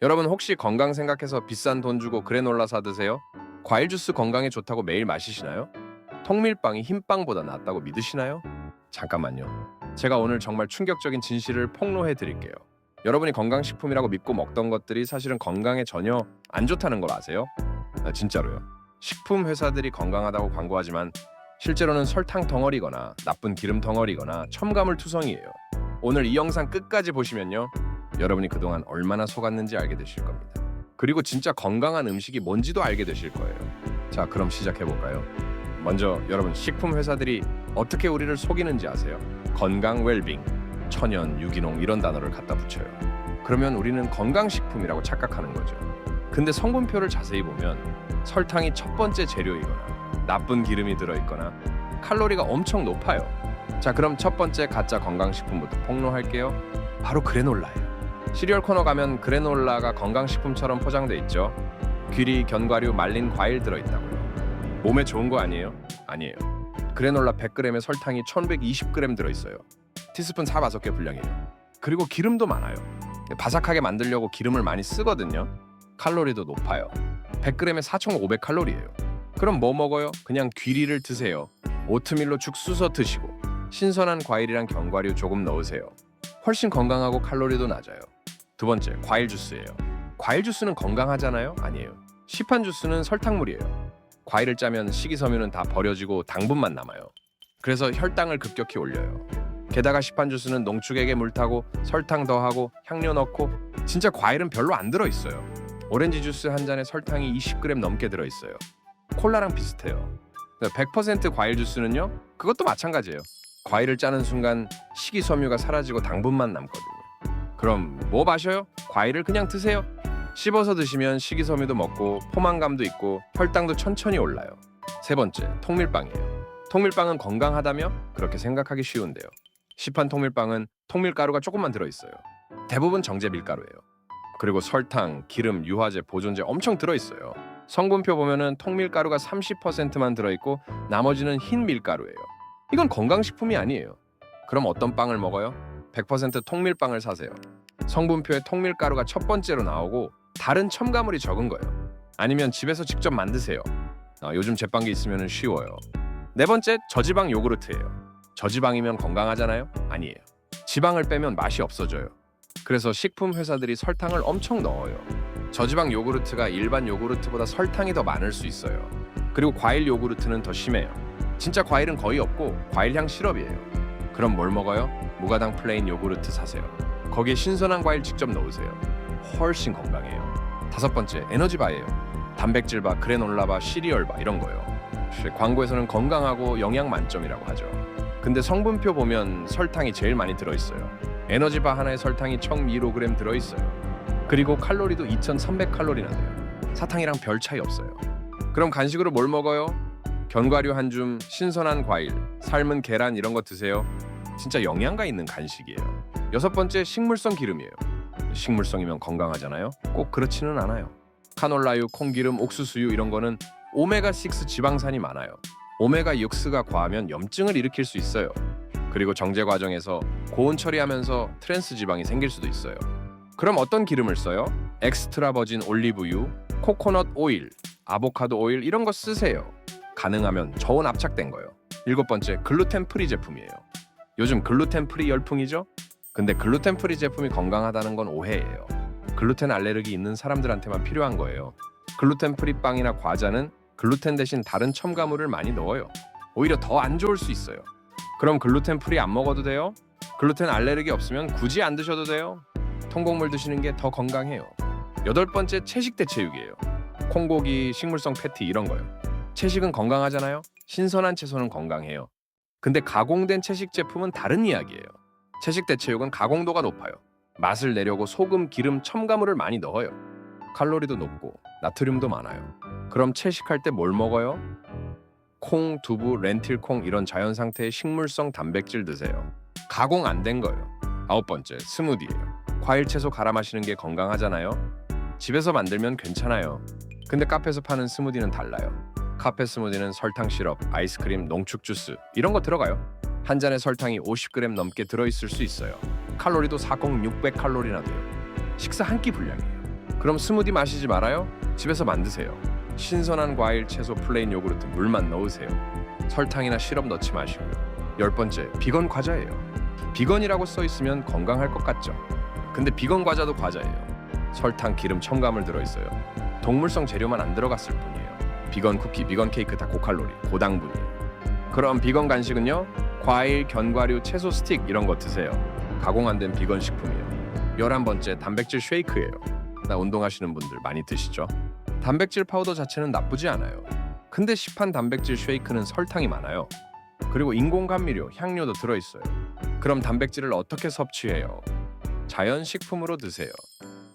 여러분 혹시 건강 생각해서 비싼 돈 주고 그래놀라 사 드세요? 과일 주스 건강에 좋다고 매일 마시시나요? 통밀빵이 흰빵보다 낫다고 믿으시나요? 잠깐만요. 제가 오늘 정말 충격적인 진실을 폭로해 드릴게요. 여러분이 건강식품이라고 믿고 먹던 것들이 사실은 건강에 전혀 안 좋다는 걸 아세요? 아, 진짜로요. 식품 회사들이 건강하다고 광고하지만 실제로는 설탕 덩어리거나 나쁜 기름 덩어리거나 첨가물 투성이에요. 오늘 이 영상 끝까지 보시면요. 여러분이 그동안 얼마나 속았는지 알게 되실 겁니다. 그리고 진짜 건강한 음식이 뭔지도 알게 되실 거예요. 자, 그럼 시작해 볼까요? 먼저 여러분 식품 회사들이 어떻게 우리를 속이는지 아세요? 건강 웰빙, 천연, 유기농 이런 단어를 갖다 붙여요. 그러면 우리는 건강 식품이라고 착각하는 거죠. 근데 성분표를 자세히 보면 설탕이 첫 번째 재료이거나 나쁜 기름이 들어 있거나 칼로리가 엄청 높아요. 자, 그럼 첫 번째 가짜 건강식품부터 폭로할게요. 바로 그래놀라예요. 시리얼 코너 가면 그래놀라가 건강식품처럼 포장돼 있죠. 귀리, 견과류, 말린 과일 들어있다고요. 몸에 좋은 거 아니에요? 아니에요. 그래놀라 100g에 설탕이 1120g 들어있어요. 티스푼 4, 5개 분량이에요. 그리고 기름도 많아요. 바삭하게 만들려고 기름을 많이 쓰거든요. 칼로리도 높아요. 100g에 4,500칼로리예요. 그럼 뭐 먹어요? 그냥 귀리를 드세요. 오트밀로 죽 쑤서 드시고 신선한 과일이랑 견과류 조금 넣으세요. 훨씬 건강하고 칼로리도 낮아요. 두 번째, 과일 주스예요. 과일 주스는 건강하잖아요? 아니에요. 시판 주스는 설탕물이에요. 과일을 짜면 식이섬유는 다 버려지고 당분만 남아요. 그래서 혈당을 급격히 올려요. 게다가 시판 주스는 농축액에 물 타고 설탕 더하고 향료 넣고 진짜 과일은 별로 안 들어 있어요. 오렌지 주스 한 잔에 설탕이 20g 넘게 들어 있어요. 콜라랑 비슷해요. 100% 과일 주스는요? 그것도 마찬가지예요. 과일을 짜는 순간 식이섬유가 사라지고 당분만 남거든요. 그럼 뭐 마셔요? 과일을 그냥 드세요. 씹어서 드시면 식이섬유도 먹고 포만감도 있고 혈당도 천천히 올라요. 세 번째, 통밀빵이에요. 통밀빵은 건강하다며? 그렇게 생각하기 쉬운데요. 시판 통밀빵은 통밀가루가 조금만 들어있어요. 대부분 정제 밀가루예요. 그리고 설탕, 기름, 유화제, 보존제 엄청 들어있어요. 성분표 보면은 통밀가루가 30%만 들어있고 나머지는 흰 밀가루예요. 이건 건강식품이 아니에요. 그럼 어떤 빵을 먹어요? 100% 통밀빵을 사세요. 성분표에 통밀가루가 첫 번째로 나오고 다른 첨가물이 적은 거예요. 아니면 집에서 직접 만드세요. 아, 요즘 제빵기 있으면 쉬워요. 네 번째, 저지방 요구르트예요. 저지방이면 건강하잖아요? 아니에요. 지방을 빼면 맛이 없어져요. 그래서 식품 회사들이 설탕을 엄청 넣어요. 저지방 요구르트가 일반 요구르트보다 설탕이 더 많을 수 있어요. 그리고 과일 요구르트는 더 심해요. 진짜 과일은 거의 없고 과일향 시럽이에요. 그럼 뭘 먹어요? 무가당 플레인 요구르트 사세요. 거기에 신선한 과일 직접 넣으세요. 훨씬 건강해요. 다섯 번째 에너지바예요. 단백질바, 그래놀라바, 시리얼바 이런 거요. 광고에서는 건강하고 영양 만점이라고 하죠. 근데 성분표 보면 설탕이 제일 많이 들어있어요. 에너지바 하나에 설탕이 1,000mg 들어있어요. 그리고 칼로리도 2,300칼로리나 돼요. 사탕이랑 별 차이 없어요. 그럼 간식으로 뭘 먹어요? 견과류 한 줌, 신선한 과일, 삶은 계란 이런 거 드세요. 진짜 영양가 있는 간식이에요. 여섯 번째 식물성 기름이에요. 식물성이면 건강하잖아요. 꼭 그렇지는 않아요. 카놀라유, 콩기름, 옥수수유 이런 거는 오메가 6 지방산이 많아요. 오메가 6가 과하면 염증을 일으킬 수 있어요. 그리고 정제 과정에서 고온 처리하면서 트랜스 지방이 생길 수도 있어요. 그럼 어떤 기름을 써요? 엑스트라 버진 올리브유, 코코넛 오일, 아보카도 오일 이런 거 쓰세요. 가능하면 저온 압착된 거요. 일곱 번째 글루텐 프리 제품이에요. 요즘 글루텐 프리 열풍이죠? 근데 글루텐 프리 제품이 건강하다는 건 오해예요. 글루텐 알레르기 있는 사람들한테만 필요한 거예요. 글루텐 프리 빵이나 과자는 글루텐 대신 다른 첨가물을 많이 넣어요. 오히려 더 안 좋을 수 있어요. 그럼 글루텐 프리 안 먹어도 돼요? 글루텐 알레르기 없으면 굳이 안 드셔도 돼요. 통곡물 드시는 게 더 건강해요. 여덟 번째 채식 대체육이에요. 콩고기, 식물성 패티 이런 거요. 채식은 건강하잖아요. 신선한 채소는 건강해요. 근데 가공된 채식 제품은 다른 이야기예요. 채식 대체육은 가공도가 높아요. 맛을 내려고 소금, 기름, 첨가물을 많이 넣어요. 칼로리도 높고 나트륨도 많아요. 그럼 채식할 때 뭘 먹어요? 콩, 두부, 렌틸콩 이런 자연 상태의 식물성 단백질 드세요. 가공 안 된 거예요. 아홉 번째 스무디예요. 과일 채소 갈아 마시는 게 건강하잖아요. 집에서 만들면 괜찮아요. 근데 카페에서 파는 스무디는 달라요. 카페 스무디는 설탕 시럽, 아이스크림, 농축 주스 이런 거 들어가요. 한 잔에 설탕이 50g 넘게 들어 있을 수 있어요. 칼로리도 4,600 칼로리나 돼요. 식사 한 끼 분량이에요. 그럼 스무디 마시지 말아요? 집에서 만드세요. 신선한 과일, 채소, 플레인 요구르트, 물만 넣으세요. 설탕이나 시럽 넣지 마시고요. 열 번째, 비건 과자예요. 비건이라고 써 있으면 건강할 것 같죠? 근데 비건 과자도 과자예요. 설탕, 기름, 첨가물 들어 있어요. 동물성 재료만 안 들어갔을 뿐이에요. 비건 쿠키, 비건 케이크 다 고칼로리, 고당분이에요. 그럼 비건 간식은요? 과일, 견과류, 채소 스틱 이런 거 드세요. 가공 안 된 비건 식품이에요. 열한 번째, 단백질 쉐이크예요. 나 운동하시는 분들 많이 드시죠? 단백질 파우더 자체는 나쁘지 않아요. 근데 시판 단백질 쉐이크는 설탕이 많아요. 그리고 인공 감미료, 향료도 들어 있어요. 그럼 단백질을 어떻게 섭취해요? 자연 식품으로 드세요.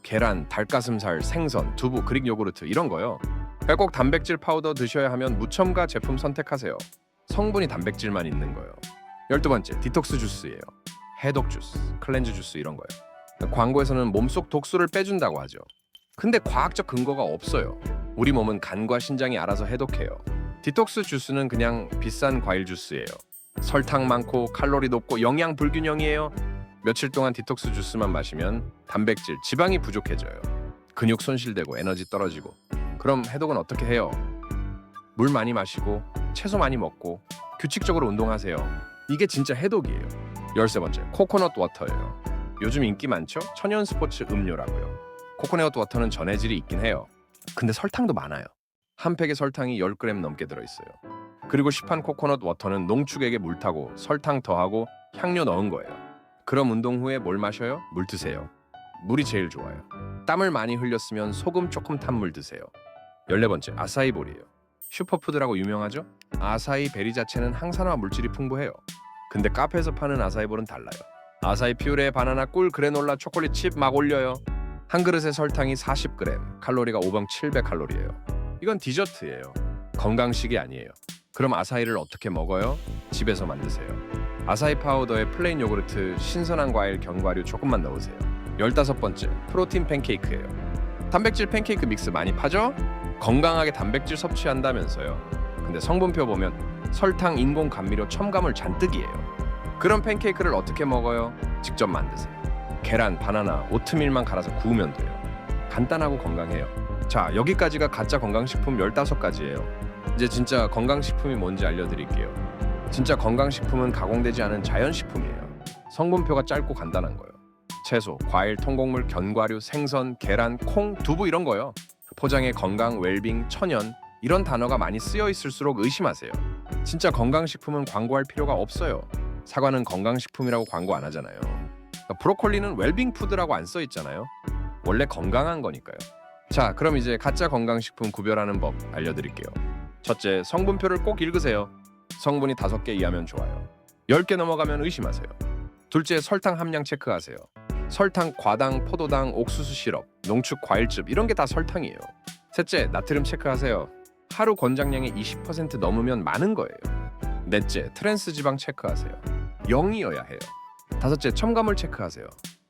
계란, 닭가슴살, 생선, 두부, 그릭 요구르트 이런 거요. 꼭 단백질 파우더 드셔야 하면 무첨가 제품 선택하세요. 성분이 단백질만 있는 거예요. 열두 번째, 디톡스 주스예요. 해독 주스, 클렌즈 주스 이런 거예요. 광고에서는 몸속 독소를 빼준다고 하죠. 근데 과학적 근거가 없어요. 우리 몸은 간과 신장이 알아서 해독해요. 디톡스 주스는 그냥 비싼 과일 주스예요. 설탕 많고 칼로리 높고 영양 불균형이에요. 며칠 동안 디톡스 주스만 마시면 단백질, 지방이 부족해져요. 근육 손실되고 에너지 떨어지고. 그럼 해독은 어떻게 해요? 물 많이 마시고 채소 많이 먹고 규칙적으로 운동하세요. 이게 진짜 해독이에요. 열세 번째, 코코넛 워터예요. 요즘 인기 많죠? 천연 스포츠 음료라고요. 코코넛 워터는 전해질이 있긴 해요. 근데 설탕도 많아요. 한 팩에 설탕이 10g 넘게 들어있어요. 그리고 시판 코코넛 워터는 농축액에 물 타고 설탕 더하고 향료 넣은 거예요. 그럼 운동 후에 뭘 마셔요? 물 드세요. 물이 제일 좋아요. 땀을 많이 흘렸으면 소금 조금 탄 물 드세요. 14번째, 아사이볼이에요. 슈퍼푸드라고 유명하죠? 아사이 베리 자체는 항산화 물질이 풍부해요. 근데 카페에서 파는 아사이볼은 달라요. 아사이 퓨레, 바나나, 꿀, 그래놀라, 초콜릿 칩 막 올려요. 한 그릇에 설탕이 40g, 칼로리가 5병 700칼로리예요. 이건 디저트예요. 건강식이 아니에요. 그럼 아사이를 어떻게 먹어요? 집에서 만드세요. 아사이 파우더에 플레인 요구르트, 신선한 과일, 견과류 조금만 넣으세요. 15번째, 프로틴 팬케이크예요. 단백질 팬케이크 믹스 많이 파죠? 건강하게 단백질 섭취한다면서요. 근데 성분표 보면 설탕, 인공 감미료, 첨가물 잔뜩이에요. 그럼 팬케이크를 어떻게 먹어요? 직접 만드세요. 계란, 바나나, 오트밀만 갈아서 구우면 돼요. 간단하고 건강해요. 자, 여기까지가 가짜 건강식품 15가지예요. 이제 진짜 건강식품이 뭔지 알려드릴게요. 진짜 건강식품은 가공되지 않은 자연식품이에요. 성분표가 짧고 간단한 거예요. 채소, 과일, 통곡물, 견과류, 생선, 계란, 콩, 두부 이런 거요. 포장에 건강, 웰빙, 천연 이런 단어가 많이 쓰여 있을수록 의심하세요. 진짜 건강식품은 광고할 필요가 없어요. 사과는 건강식품이라고 광고 안 하잖아요. 그러니까 브로콜리는 웰빙 푸드라고 안 써 있잖아요. 원래 건강한 거니까요. 자, 그럼 이제 가짜 건강식품 구별하는 법 알려드릴게요. 첫째, 성분표를 꼭 읽으세요. 성분이 다섯 개 이하면 좋아요. 열 개 넘어가면 의심하세요. 둘째, 설탕 함량 체크하세요. 설탕, 과당, 포도당, 옥수수 시럽, 농축 과일즙 이런 게 다 설탕이에요. 셋째, 나트륨 체크하세요. 하루 권장량의 20% 넘으면 많은 거예요. 넷째, 트랜스 지방 체크하세요. 0이어야 해요. 다섯째, 첨가물 체크하세요.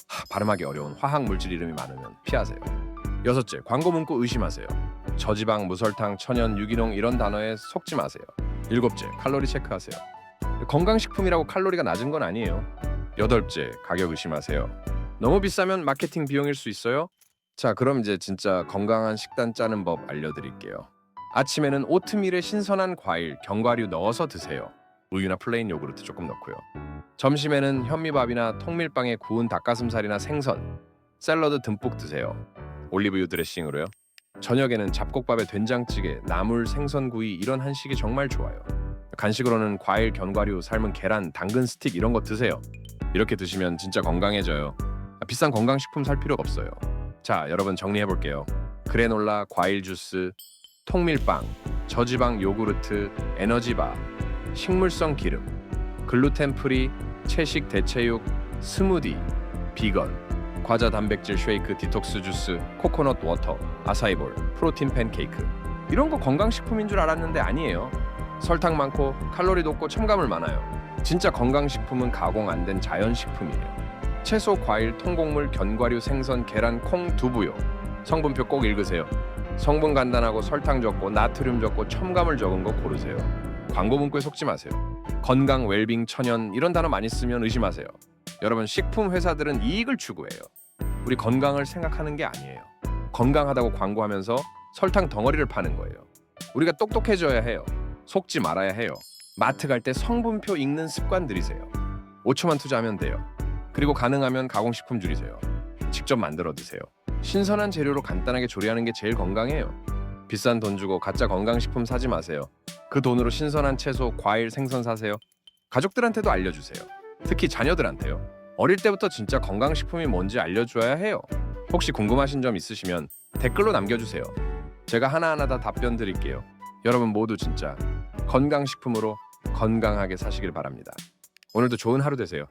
하, 발음하기 어려운 화학 물질 이름이 많으면 피하세요. 여섯째, 광고 문구 의심하세요. 저지방, 무설탕, 천연, 유기농 이런 단어에 속지 마세요. 일곱째, 칼로리 체크하세요. 건강식품이라고 칼로리가 낮은 건 아니에요. 여덟째, 가격 의심하세요. 너무 비싸면 마케팅 비용일 수 있어요. 자, 그럼 이제 진짜 건강한 식단 짜는 법 알려드릴게요. 아침에는 오트밀에 신선한 과일, 견과류 넣어서 드세요. 우유나 플레인 요구르트 조금 넣고요. 점심에는 현미밥이나 통밀빵에 구운 닭가슴살이나 생선, 샐러드 듬뿍 드세요. 올리브유 드레싱으로요. 저녁에는 잡곡밥에 된장찌개, 나물, 생선구이 이런 한식이 정말 좋아요. 간식으로는 과일, 견과류, 삶은 계란, 당근 스틱 이런 거 드세요. 이렇게 드시면 진짜 건강해져요. 비싼 건강식품 살 필요 없어요. 자, 여러분 정리해 볼게요. 그래놀라, 과일 주스, 통밀빵, 저지방 요구르트, 에너지바, 식물성 기름, 글루텐 프리, 채식 대체육, 스무디, 비건, 과자 단백질 쉐이크, 디톡스 주스, 코코넛 워터, 아사이볼, 프로틴 팬케이크. 이런 거 건강식품인 줄 알았는데 아니에요. 설탕 많고 칼로리 높고 첨가물 많아요. 진짜 건강식품은 가공 안 된 자연식품이에요. 채소, 과일, 통곡물, 견과류, 생선, 계란, 콩, 두부요. 성분표 꼭 읽으세요. 성분 간단하고 설탕 적고 나트륨 적고 첨가물 적은 거 고르세요. 광고 문구에 속지 마세요. 건강, 웰빙, 천연 이런 단어 많이 쓰면 의심하세요. 여러분 식품 회사들은 이익을 추구해요. 우리 건강을 생각하는 게 아니에요. 건강하다고 광고하면서 설탕 덩어리를 파는 거예요. 우리가 똑똑해져야 해요. 속지 말아야 해요. 마트 갈 때 성분표 읽는 습관 들이세요. 5초만 투자하면 돼요. 그리고 가능하면 가공식품 줄이세요. 직접 만들어 드세요. 신선한 재료로 간단하게 조리하는 게 제일 건강해요. 비싼 돈 주고 가짜 건강식품 사지 마세요. 그 돈으로 신선한 채소, 과일, 생선 사세요. 가족들한테도 알려주세요. 특히 자녀들한테요. 어릴 때부터 진짜 건강식품이 뭔지 알려줘야 해요. 혹시 궁금하신 점 있으시면 댓글로 남겨주세요. 제가 하나하나 다 답변 드릴게요. 여러분 모두 진짜 건강식품으로 건강하게 사시길 바랍니다. 오늘도 좋은 하루 되세요.